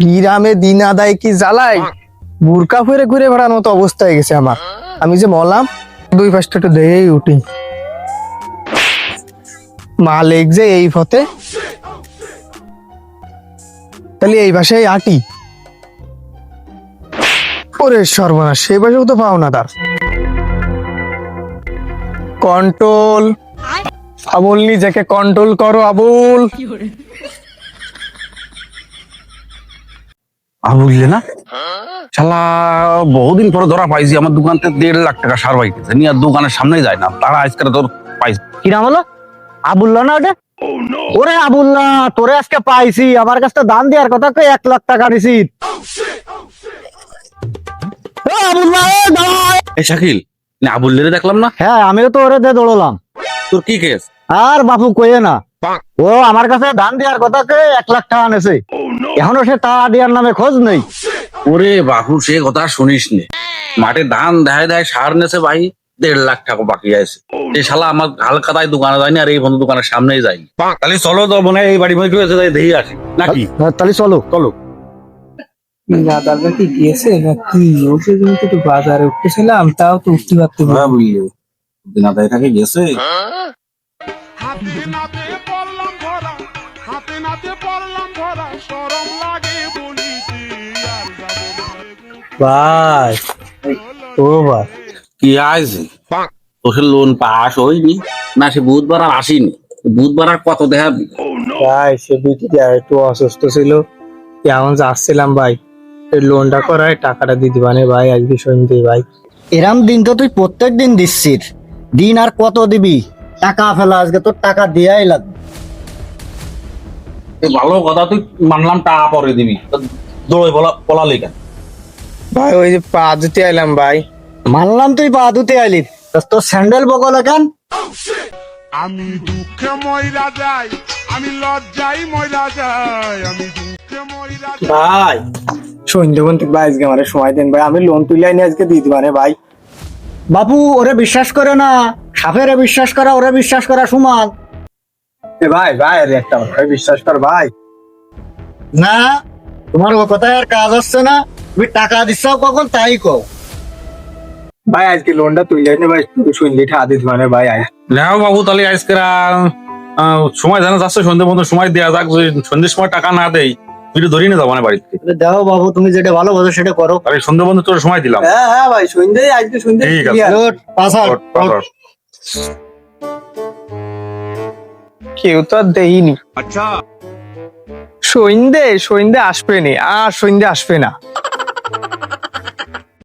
গ্রামে দিন আদায় কি জ্বালাই বুরকা ফিরে ঘুরে বেড়ানোর মতো অবস্থা হয়ে গেছে আমার। আমি যে মলাম দুই পাঁচটা একটু দেখেই উঠি। মালিক যে এই পথে। তাহলে এই ভাষায় আটি। ওরে সর্বনাশ, সেই ভাষাও তো পাও না তার কন্ট্রোল। আবুল নিজেকে কন্ট্রোল করো, আবুল। আর বুঝলে না? শালা বহুদিন পরে ধরা পাইছি আমার দোকান থেকে দেড় লাখ টাকা সার নিয়ে আর দোকানের সামনে যায় না। তারা আজকে তোর পাইছি। কি নাম হলো? আবুল্লা না ওটা? ওরে আবুল্লা তোরে আজকে পাইছি। আমার কাছে তো দান দেওয়ার কথা কই এক লাখ টাকা নিছি। ও আবুল্লা এ শাকিল না আবুল দেখলাম না? হ্যাঁ আমিও তো ওরে দিয়ে দৌড়লাম। তোর কি কেস আর বাপু কইয়ে না। ও আমার কাছে ধান দেওয়ার কথা কই এক লাখ টাকা নেছে এখনও সে টাকা দেওয়ার নামে খোঁজ নেই। ওরে বাহু সে কথা শুনিস নে। মাঠে ধান দেখায় দেখায় সার নেছে ভাই দেড় লাখ টাকা বাকি আছে। এই শালা আমার হালকাতায় দোকানে যায়নি আর এই বন্ধু দোকানের সামনেই যায়নি। তাহলে চলো তো মনে হয় এই বাড়ি মধ্যে যাই দেখি আসি। নাকি? হ্যাঁ, তাহলে চলো। চলো। দাদাটা কি গিয়েছে নাকি ওকে কিন্তু একটু বাজারে উঠতেছিলাম তাও তো উঠতে পারতে হ্যাঁ বুঝলি দিন আদায় থাকে গেছে। ভাই ও ভাই কি আছে তোর লোন পাস হয়নি না সে বুধবার আর আসেনি। বুধবার আর কত দেখাবি? ভাই সে বিটিটা একটু অসুস্থ ছিল। কেমন যাচ্ছিলাম ভাই? লোনটা করায় টাকাটা দিতে ভাই আজকে সন্ধ্যে ভাই। এরাম দিন তো তুই প্রত্যেক দিন দিচ্ছিস। দিন আর কত দিবি? টাকা ফেলা আজকে তোর টাকা দেয়াই লাগবে। ভালো কথা তুই মানলাম টাকা পরে দিবি। দৌড়ে বলা বলা লেখা ভাই ওই যে পা দিতে এলাম ভাই। মানলাম তুই পা ধুতে আইলি। তোর স্যান্ডেল বগল কেন? আমি দুঃখে যাই আমি লজ্জাই যাই আমি দুঃখে ভাই বন্ধু ভাই আজকে আমার সময় দেন ভাই। আমি লোন তুলে আনি আজকে দিয়ে দিবানে ভাই। বাবু ওরে বিশ্বাস করে না। সাপেরে বিশ্বাস করা ওরে বিশ্বাস করা সমান এ ভাই ভাই আরে একটা ভাই বিশ্বাস কর ভাই। না তোমার ও কথায় আর কাজ হচ্ছে না। তুমি টাকা দিচ্ছ কখন তাই কো ভাই আজকে লোনটা তুলে আনি ভাই সন্ধ্যে ঠা দিতে মানে ভাই আজ নাও বাবু তাহলে আজকে সময় জানা যাচ্ছে সন্ধ্যে মতো সময় দেওয়া যাক যদি সন্ধ্যের সময় টাকা না দেই তুই তো ধরিয়ে নিয়ে যাব না বাড়িতে। দেখো বাবু তুমি যেটা ভালো বোঝো সেটা করো। তাহলে সন্ধ্যে বন্ধু তোর সময় দিলাম। হ্যাঁ হ্যাঁ ভাই সন্ধ্যে আজকে সন্ধ্যে ঠিক আছে। পাঁচ কেউ তো আর দেয়নি। আচ্ছা। সন্ধ্যে সৈন্দে আসবে নি আর সৈন্দে আসবে না।